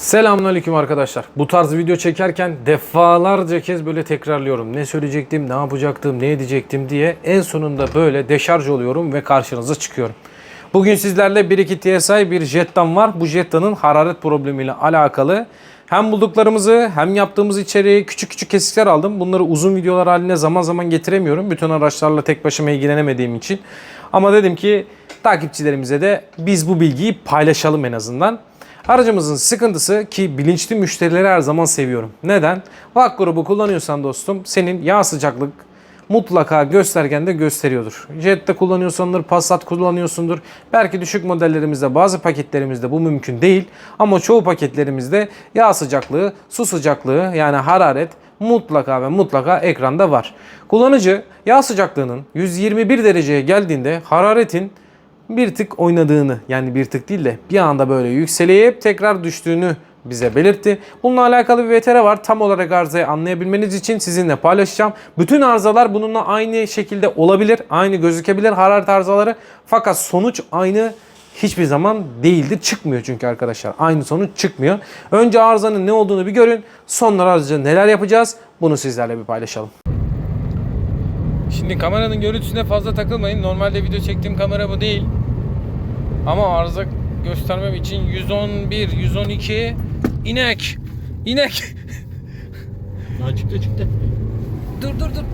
Selamünaleyküm arkadaşlar. Bu tarz video çekerken defalarca kez böyle tekrarlıyorum. Ne söyleyecektim, ne yapacaktım, ne edecektim diye en sonunda böyle deşarj oluyorum ve karşınıza çıkıyorum. Bugün sizlerle 1.2 TSI bir Jetta'm var. Bu Jetta'nın hararet problemiyle alakalı hem bulduklarımızı hem yaptığımız içeriği küçük küçük kesikler aldım. Bunları uzun videolar haline zaman zaman getiremiyorum. Bütün araçlarla tek başıma ilgilenemediğim için. Ama dedim ki takipçilerimize de biz bu bilgiyi paylaşalım en azından. Aracımızın sıkıntısı ki bilinçli müşterileri her zaman seviyorum. Neden? VAK grubu kullanıyorsan dostum senin yağ sıcaklık mutlaka göstergende gösteriyordur. Jetta kullanıyorsandır, Passat kullanıyorsundur. Belki düşük modellerimizde bazı paketlerimizde bu mümkün değil. Ama çoğu paketlerimizde yağ sıcaklığı, su sıcaklığı yani hararet mutlaka ve mutlaka ekranda var. Kullanıcı yağ sıcaklığının 121 dereceye geldiğinde hararetin bir tık oynadığını yani bir tık değil de bir anda böyle yükseleyip tekrar düştüğünü bize belirtti. Bununla alakalı bir VTR var. Tam olarak arızayı anlayabilmeniz için sizinle paylaşacağım. Bütün arızalar bununla aynı şekilde olabilir. Aynı gözükebilir hararet arızaları. Fakat sonuç aynı hiçbir zaman değildir. Çıkmıyor çünkü arkadaşlar. Aynı sonuç çıkmıyor. Önce arızanın ne olduğunu bir görün. Sonra arıza neler yapacağız? Bunu sizlerle bir paylaşalım. Şimdi kameranın görüntüsüne fazla takılmayın. Normalde video çektiğim kamera bu değil. Ama arıza göstermem için 111, 112 inek. İnek. Ha çıktı çıktı. dur dur dur.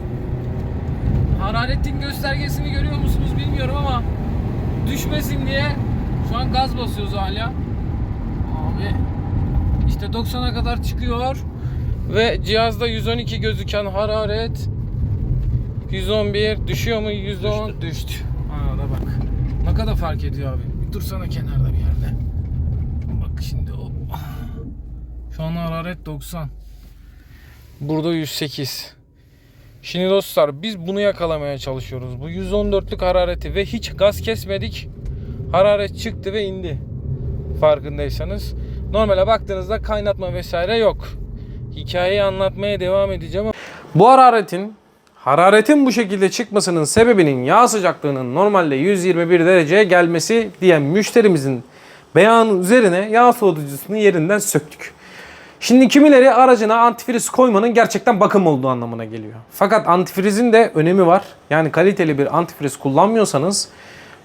Hararetin göstergesini görüyor musunuz bilmiyorum ama düşmesin diye şu an gaz basıyoruz hala. Abi işte 90'a kadar çıkıyor ve cihazda 112 gözüken hararet 111 düşüyor mu? 110 düştü. Aa da bak. Ne kadar fark ediyor abi. Bir dursana kenarda bir yerde. Bak şimdi o. Şu an hararet 90. Burada 108. Şimdi dostlar biz bunu yakalamaya çalışıyoruz. Bu 114'lük harareti ve hiç gaz kesmedik. Hararet çıktı ve indi. Farkındaysanız. Normale baktığınızda kaynatma vesaire yok. Hikayeyi anlatmaya devam edeceğim. Bu hararetin hararetin bu şekilde çıkmasının sebebinin yağ sıcaklığının normalde 121 dereceye gelmesi diyen müşterimizin beyanı üzerine yağ soğutucusunu yerinden söktük. Şimdi kimileri aracına antifriz koymanın gerçekten bakım olduğu anlamına geliyor. Fakat antifrizin de önemi var. Yani kaliteli bir antifriz kullanmıyorsanız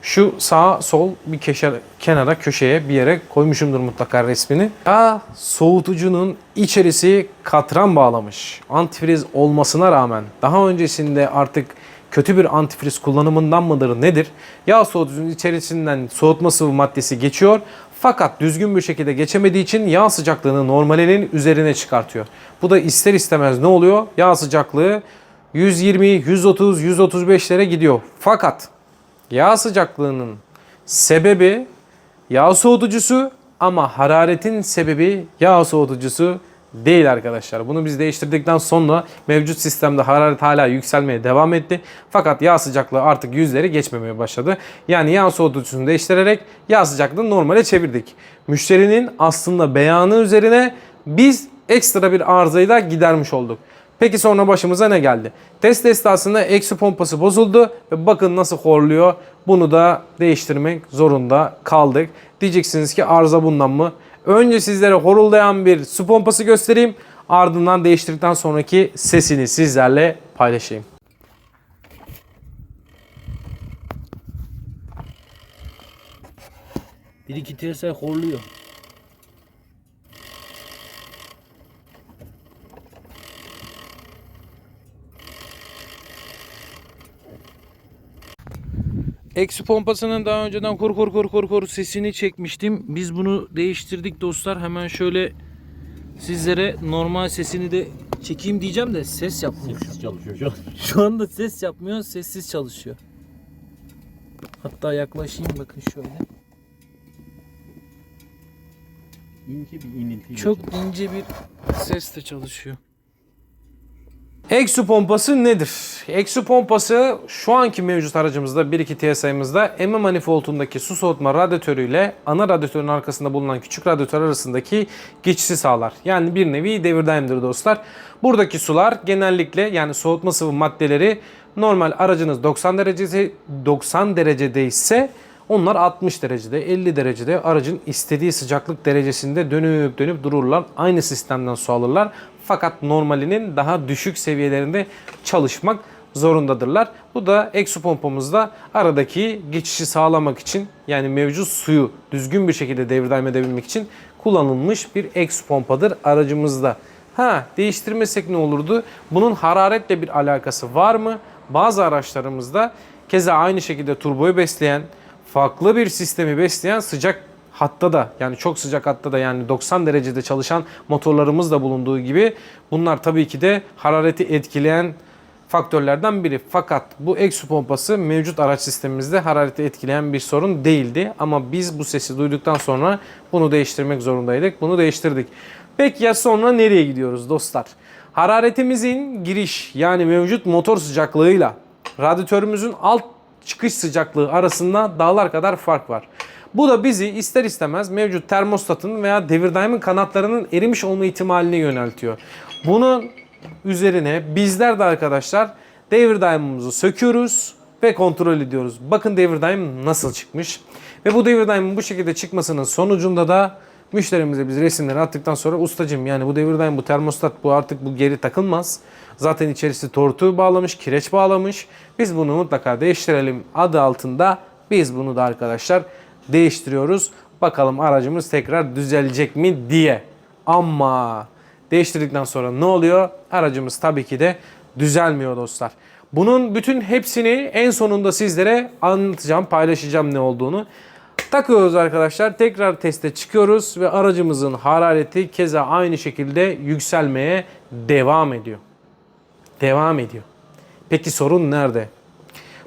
şu sağ sol bir keşe, kenara köşeye bir yere koymuşumdur mutlaka resmini. Yağ soğutucunun içerisi katran bağlamış. Antifriz olmasına rağmen daha öncesinde artık kötü bir antifriz kullanımından mıdır nedir? Yağ soğutucunun içerisinden soğutma sıvı maddesi geçiyor. Fakat düzgün bir şekilde geçemediği için yağ sıcaklığını normalinin üzerine çıkartıyor. Bu da ister istemez ne oluyor? Yağ sıcaklığı 120, 130, 135'lere gidiyor. Fakat yağ sıcaklığının sebebi yağ soğutucusu ama hararetin sebebi yağ soğutucusu değil arkadaşlar. Bunu biz değiştirdikten sonra mevcut sistemde hararet hala yükselmeye devam etti. Fakat yağ sıcaklığı artık yüzleri geçmemeye başladı. Yani yağ soğutucusunu değiştirerek yağ sıcaklığını normale çevirdik. Müşterinin aslında beyanı üzerine biz ekstra bir arızayı da gidermiş olduk. Peki sonra başımıza ne geldi? Test esnasında eksi pompası bozuldu ve bakın nasıl horluyor. Bunu da değiştirmek zorunda kaldık. Diyeceksiniz ki arıza bundan mı? Önce sizlere horuldayan bir su pompası göstereyim. Ardından değiştirdikten sonraki sesini sizlerle paylaşayım. Bir iki TSI horluyor. Eksi pompasının daha önceden kur kur kur kur kur sesini çekmiştim. Biz bunu değiştirdik dostlar. Hemen şöyle sizlere normal sesini de çekeyim diyeceğim de ses yapmıyor. Sessiz çalışıyor şu an. Şu anda ses yapmıyor, sessiz çalışıyor. Hatta yaklaşayım bakın şöyle. İnce bir inilti. Çok ince bir sesle çalışıyor. Eksu pompası nedir? Eksu pompası şu anki mevcut aracımızda 1.2 TSI'mizda emme manifoldundaki su soğutma radyatörüyle ana radyatörün arkasında bulunan küçük radyatör arasındaki geçişi sağlar. Yani bir nevi devir daimdir dostlar. Buradaki sular genellikle yani soğutma sıvı maddeleri normal aracınız 90 derecesi 90 derecede ise Onlar 60 derecede, 50 derecede aracın istediği sıcaklık derecesinde dönüp dönüp dururlar. Aynı sistemden su alırlar. Fakat normalinin daha düşük seviyelerinde çalışmak zorundadırlar. Bu da eksu pompamızda aradaki geçişi sağlamak için yani mevcut suyu düzgün bir şekilde devir daim edebilmek için kullanılmış bir eksu pompadır aracımızda. Ha değiştirmesek ne olurdu? Bunun hararetle bir alakası var mı? Bazı araçlarımızda keza aynı şekilde turboyu besleyen, farklı bir sistemi besleyen sıcak hatta da yani çok sıcak hatta da yani 90 derecede çalışan motorlarımız da bulunduğu gibi bunlar tabii ki de harareti etkileyen faktörlerden biri. Fakat bu egzoz pompası mevcut araç sistemimizde harareti etkileyen bir sorun değildi. Ama biz bu sesi duyduktan sonra bunu değiştirmek zorundaydık. Bunu değiştirdik. Peki ya sonra nereye gidiyoruz dostlar? Hararetimizin giriş yani mevcut motor sıcaklığıyla radyatörümüzün alt çıkış sıcaklığı arasında dağlar kadar fark var. Bu da bizi ister istemez mevcut termostatın veya devir daiminin kanatlarının erimiş olma ihtimaline yöneltiyor. Bunun üzerine bizler de arkadaşlar devir daimimizi söküyoruz ve kontrol ediyoruz. Bakın devir daim nasıl çıkmış. Ve bu devir daimin bu şekilde çıkmasının sonucunda da müşterimize biz resimleri attıktan sonra ustacım yani bu devir daim bu termostat bu artık bu geri takılmaz. Zaten içerisi tortu bağlamış, kireç bağlamış. Biz bunu mutlaka değiştirelim adı altında biz bunu da arkadaşlar değiştiriyoruz. Bakalım aracımız tekrar düzelecek mi diye. Ama değiştirdikten sonra ne oluyor? Aracımız tabii ki de düzelmiyor dostlar. Bunun bütün hepsini en sonunda sizlere anlatacağım, paylaşacağım ne olduğunu. Takıyoruz arkadaşlar. Tekrar teste çıkıyoruz ve aracımızın harareti keza aynı şekilde yükselmeye devam ediyor. Devam ediyor. Peki sorun nerede?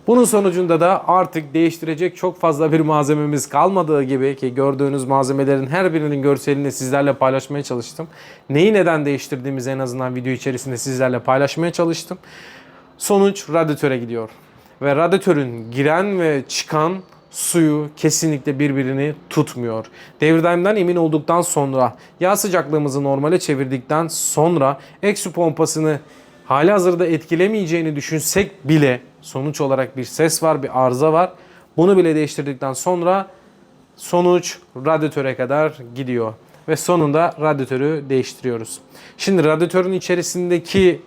Bunun sonucunda da artık değiştirecek çok fazla bir malzememiz kalmadığı gibi ki gördüğünüz malzemelerin her birinin görselini sizlerle paylaşmaya çalıştım. Neyi neden değiştirdiğimizi en azından video içerisinde sizlerle paylaşmaya çalıştım. Sonuç radyatöre gidiyor. Ve radyatörün giren ve çıkan suyu kesinlikle birbirini tutmuyor. Devir daimden emin olduktan sonra yağ sıcaklığımızı normale çevirdikten sonra eksu pompasını hali hazırda etkilemeyeceğini düşünsek bile sonuç olarak bir ses var, bir arıza var. Bunu bile değiştirdikten sonra sonuç radyatöre kadar gidiyor. Ve sonunda radyatörü değiştiriyoruz. Şimdi radyatörün içerisindeki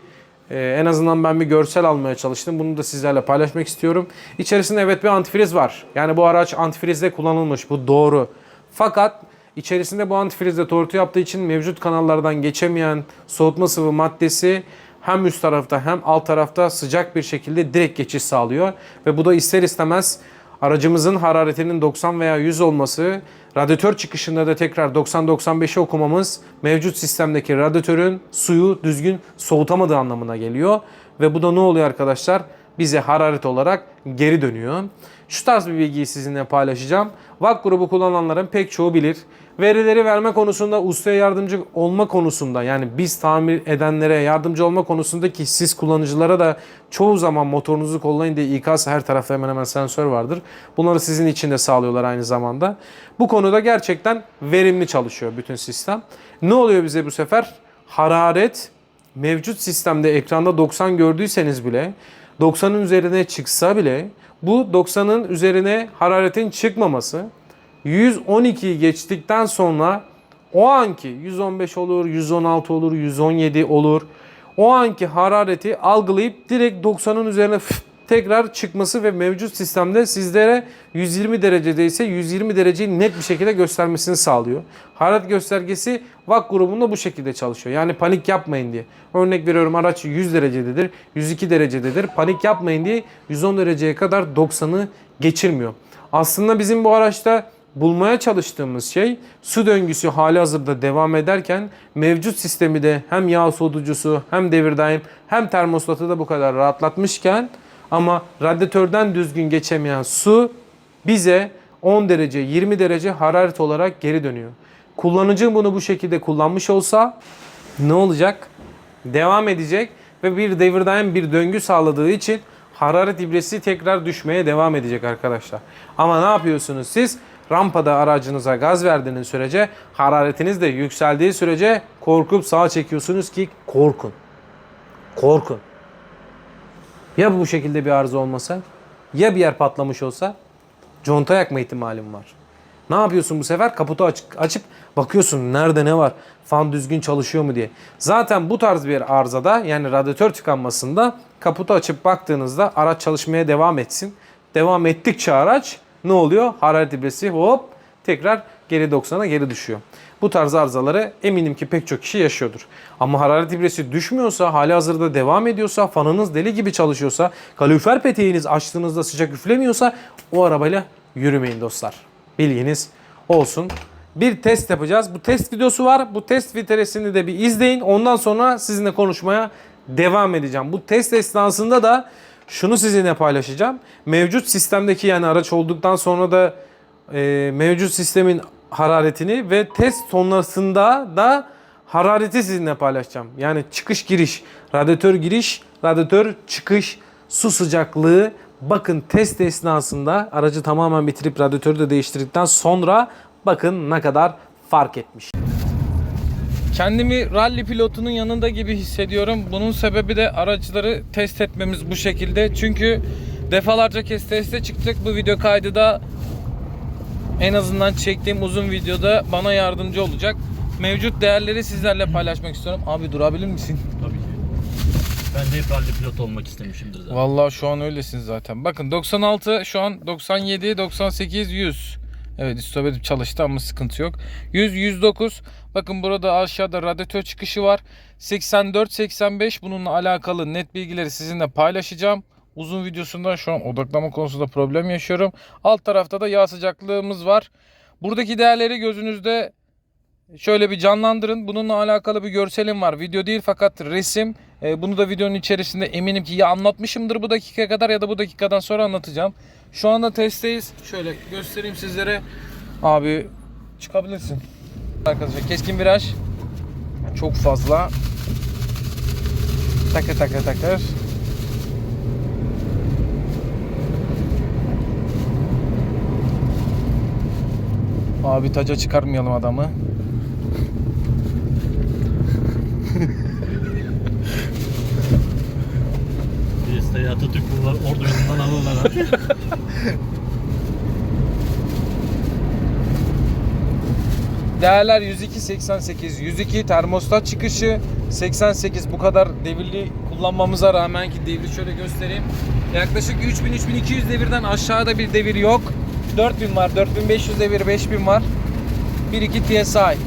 ee, en azından ben bir görsel almaya çalıştım. Bunu da sizlerle paylaşmak istiyorum. İçerisinde evet bir antifriz var. Yani bu araç antifrizde kullanılmış. Bu doğru. Fakat içerisinde bu antifrizde tortu yaptığı için mevcut kanallardan geçemeyen soğutma sıvı maddesi hem üst tarafta hem alt tarafta sıcak bir şekilde direkt geçiş sağlıyor. Ve bu da ister istemez aracımızın hararetinin 90 veya 100 olması, radyatör çıkışında da tekrar 90-95'e okumamız mevcut sistemdeki radyatörün suyu düzgün soğutamadığı anlamına geliyor. Ve bu da ne oluyor arkadaşlar? Bize hararet olarak geri dönüyor. Şu tarz bir bilgiyi sizinle paylaşacağım. VAK grubu kullananların pek çoğu bilir. Verileri verme konusunda ustaya yardımcı olma konusunda yani biz tamir edenlere yardımcı olma konusunda ki siz kullanıcılara da çoğu zaman motorunuzu kollayın diye ikaz her tarafta hemen hemen sensör vardır. Bunları sizin için de sağlıyorlar aynı zamanda. Bu konuda gerçekten verimli çalışıyor bütün sistem. Ne oluyor bize bu sefer? Hararet mevcut sistemde ekranda 90 gördüyseniz bile 90'ın üzerine çıksa bile bu 90'ın üzerine hararetin çıkmaması 112'yi geçtikten sonra o anki 115 olur, 116 olur, 117 olur. O anki harareti algılayıp direkt 90'ın üzerine tekrar çıkması ve mevcut sistemde sizlere 120 derecedeyse 120 dereceyi net bir şekilde göstermesini sağlıyor. Hararet göstergesi VAK grubunda bu şekilde çalışıyor. Yani panik yapmayın diye. Örnek veriyorum araç 100 derecededir, 102 derecededir. Panik yapmayın diye 110 dereceye kadar 90'ı geçirmiyor. Aslında bizim bu araçta bulmaya çalıştığımız şey su döngüsü hali hazırda devam ederken mevcut sistemi de hem yağ soğutucusu hem devir daim hem termostatı da bu kadar rahatlatmışken ama radyatörden düzgün geçemeyen su bize 10 derece 20 derece hararet olarak geri dönüyor. Kullanıcı bunu bu şekilde kullanmış olsa ne olacak? Devam edecek ve bir devir daim bir döngü sağladığı için hararet ibresi tekrar düşmeye devam edecek arkadaşlar. Ama ne yapıyorsunuz siz? Rampada aracınıza gaz verdiğiniz sürece hararetiniz de yükseldiği sürece korkup sağa çekiyorsunuz ki korkun. Korkun. Ya bu şekilde bir arıza olmasa? Ya bir yer patlamış olsa? Conta yakma ihtimalin var. Ne yapıyorsun bu sefer? Kaputu açık, açıp bakıyorsun nerede ne var? Fan düzgün çalışıyor mu diye. Zaten bu tarz bir arızada yani radyatör tıkanmasında kaputu açıp baktığınızda araç çalışmaya devam etsin. Devam ettikçe araç ne oluyor? Hararet ibresi hop tekrar geri 90'a geri düşüyor. Bu tarz arızaları eminim ki pek çok kişi yaşıyordur. Ama hararet ibresi düşmüyorsa, hali hazırda devam ediyorsa, fanınız deli gibi çalışıyorsa, kalorifer peteğiniz açtığınızda sıcak üflemiyorsa o arabayla yürümeyin dostlar. Bilginiz olsun. Bir test yapacağız. Bu test videosu var. Bu test vitresini de bir izleyin. Ondan sonra sizinle konuşmaya devam edeceğim. Bu test esnasında da şunu sizinle paylaşacağım. Mevcut sistemdeki yani araç olduktan sonra da e, mevcut sistemin hararetini ve test sonrasında da harareti sizinle paylaşacağım. Yani çıkış giriş, radyatör giriş, radyatör çıkış, su sıcaklığı. Bakın test esnasında aracı tamamen bitirip radyatörü de değiştirdikten sonra bakın ne kadar fark etmiş. Kendimi rally pilotunun yanında gibi hissediyorum. Bunun sebebi de araçları test etmemiz bu şekilde. Çünkü defalarca kez teste çıktık. Bu video kaydı da en azından çektiğim uzun videoda bana yardımcı olacak. Mevcut değerleri sizlerle paylaşmak istiyorum. Abi durabilir misin? Tabii ki. Ben de hep rally pilot olmak istemişimdir zaten. Vallahi şu an öylesin zaten. Bakın 96 şu an 97, 98, 100. Evet istop çalıştı ama sıkıntı yok. 100, 109. Bakın burada aşağıda radyatör çıkışı var. 84, 85 bununla alakalı net bilgileri sizinle paylaşacağım. Uzun videosunda şu an odaklama konusunda problem yaşıyorum. Alt tarafta da yağ sıcaklığımız var. Buradaki değerleri gözünüzde şöyle bir canlandırın. Bununla alakalı bir görselim var. Video değil fakat resim. E, bunu da videonun içerisinde eminim ki ya anlatmışımdır bu dakikaya kadar ya da bu dakikadan sonra anlatacağım. Şu anda testteyiz. Şöyle göstereyim sizlere. Abi çıkabilirsin. Arkadaşlar keskin viraj. Çok fazla. Takır takır takır. Abi taca çıkarmayalım adamı. Fiesta'yı Atatürk var, ordu yolundan alırlar ha. Değerler 102 88 102 termostat çıkışı 88 bu kadar devirli kullanmamıza rağmen ki devri şöyle göstereyim. Yaklaşık 3000 3200 devirden aşağıda bir devir yok. 4000 var, 4500 devir, 5000 var. 1 2 TSI.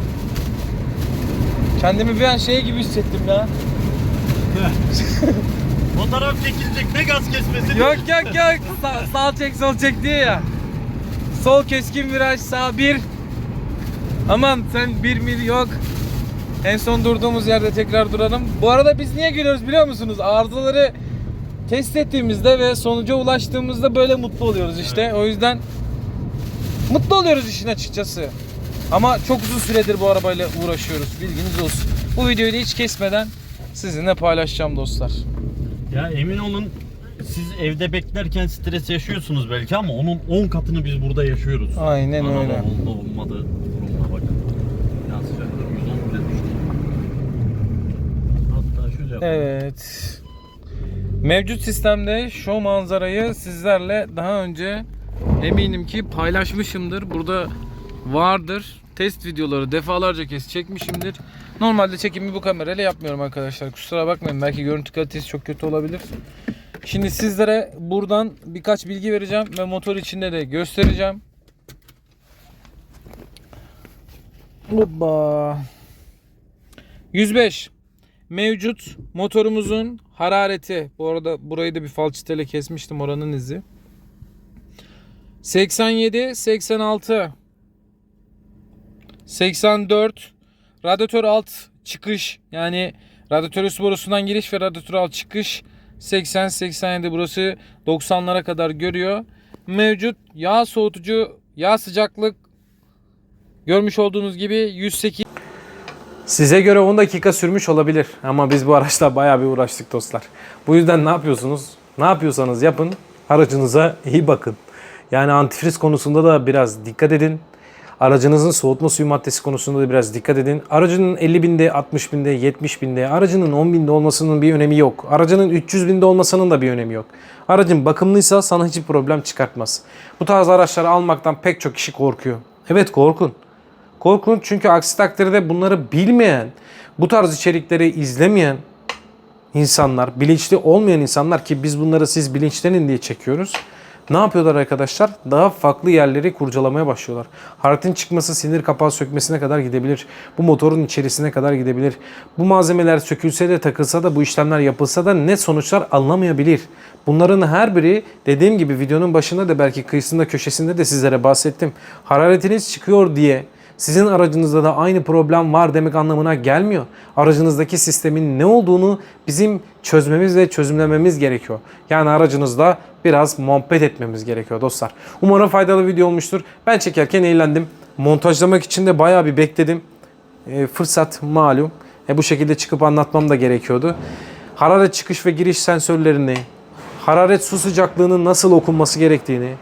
Kendimi bir an şey gibi hissettim ya. Fotoğraf çekilecek ne gaz kesmesi. Yok yok yok. Sa- sağ çek sol çek diyor ya. Sol keskin viraj sağ bir. Aman sen bir mil yok. En son durduğumuz yerde tekrar duralım. Bu arada biz niye gülüyoruz biliyor musunuz? Arızaları test ettiğimizde ve sonuca ulaştığımızda böyle mutlu oluyoruz işte. O yüzden mutlu oluyoruz işin açıkçası. Ama çok uzun süredir bu arabayla uğraşıyoruz. Bilginiz olsun. Bu videoyu da hiç kesmeden sizinle paylaşacağım dostlar. Ya emin olun siz evde beklerken stres yaşıyorsunuz belki ama onun 10 katını biz burada yaşıyoruz. Aynen Araba öyle. oldu olmadı durumuna bakın. Ya sıcaklık 110 bile düştü. Hatta şöyle yapalım. Evet. Mevcut sistemde şu manzarayı sizlerle daha önce eminim ki paylaşmışımdır. Burada vardır. Test videoları defalarca kez çekmişimdir. Normalde çekimi bu kamerayla yapmıyorum arkadaşlar. Kusura bakmayın. Belki görüntü kalitesi çok kötü olabilir. Şimdi sizlere buradan birkaç bilgi vereceğim ve motor içinde de göstereceğim. Hoppa. 105 mevcut motorumuzun harareti. Bu arada burayı da bir falçatayla kesmiştim oranın izi. 87, 86, 84, radyatör alt çıkış yani radyatör üst borusundan giriş ve radyatör alt çıkış 80, 87 burası 90'lara kadar görüyor. Mevcut yağ soğutucu, yağ sıcaklık görmüş olduğunuz gibi 108 Size göre 10 dakika sürmüş olabilir ama biz bu araçla bayağı bir uğraştık dostlar. Bu yüzden ne yapıyorsunuz? Ne yapıyorsanız yapın, aracınıza iyi bakın. Yani antifriz konusunda da biraz dikkat edin. Aracınızın soğutma suyu maddesi konusunda da biraz dikkat edin. Aracının 50 binde, 60 binde, 70 binde, aracının 10 binde olmasının bir önemi yok. Aracının 300 binde olmasının da bir önemi yok. Aracın bakımlıysa sana hiçbir problem çıkartmaz. Bu tarz araçları almaktan pek çok kişi korkuyor. Evet korkun. Korkun çünkü aksi takdirde bunları bilmeyen, bu tarz içerikleri izlemeyen insanlar, bilinçli olmayan insanlar ki biz bunları siz bilinçlenin diye çekiyoruz. Ne yapıyorlar arkadaşlar? Daha farklı yerleri kurcalamaya başlıyorlar. Hararetin çıkması sinir kapağı sökmesine kadar gidebilir. Bu motorun içerisine kadar gidebilir. Bu malzemeler sökülse de takılsa da bu işlemler yapılsa da ne sonuçlar alınamayabilir. Bunların her biri dediğim gibi videonun başında da belki kıyısında köşesinde de sizlere bahsettim. Hararetiniz çıkıyor diye sizin aracınızda da aynı problem var demek anlamına gelmiyor. Aracınızdaki sistemin ne olduğunu bizim çözmemiz ve çözümlememiz gerekiyor. Yani aracınızda biraz muhabbet etmemiz gerekiyor dostlar. Umarım faydalı video olmuştur. Ben çekerken eğlendim. Montajlamak için de bayağı bir bekledim. E, fırsat malum. E, bu şekilde çıkıp anlatmam da gerekiyordu. Hararet çıkış ve giriş sensörlerini, hararet su sıcaklığının nasıl okunması gerektiğini,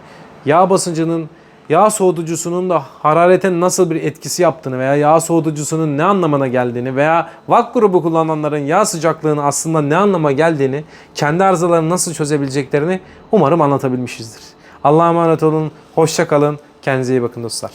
yağ basıncının yağ soğutucusunun da hararete nasıl bir etkisi yaptığını veya yağ soğutucusunun ne anlamına geldiğini veya VAK grubu kullananların yağ sıcaklığının aslında ne anlama geldiğini, kendi arızalarını nasıl çözebileceklerini umarım anlatabilmişizdir. Allah'a emanet olun, hoşça kalın, kendinize iyi bakın dostlar.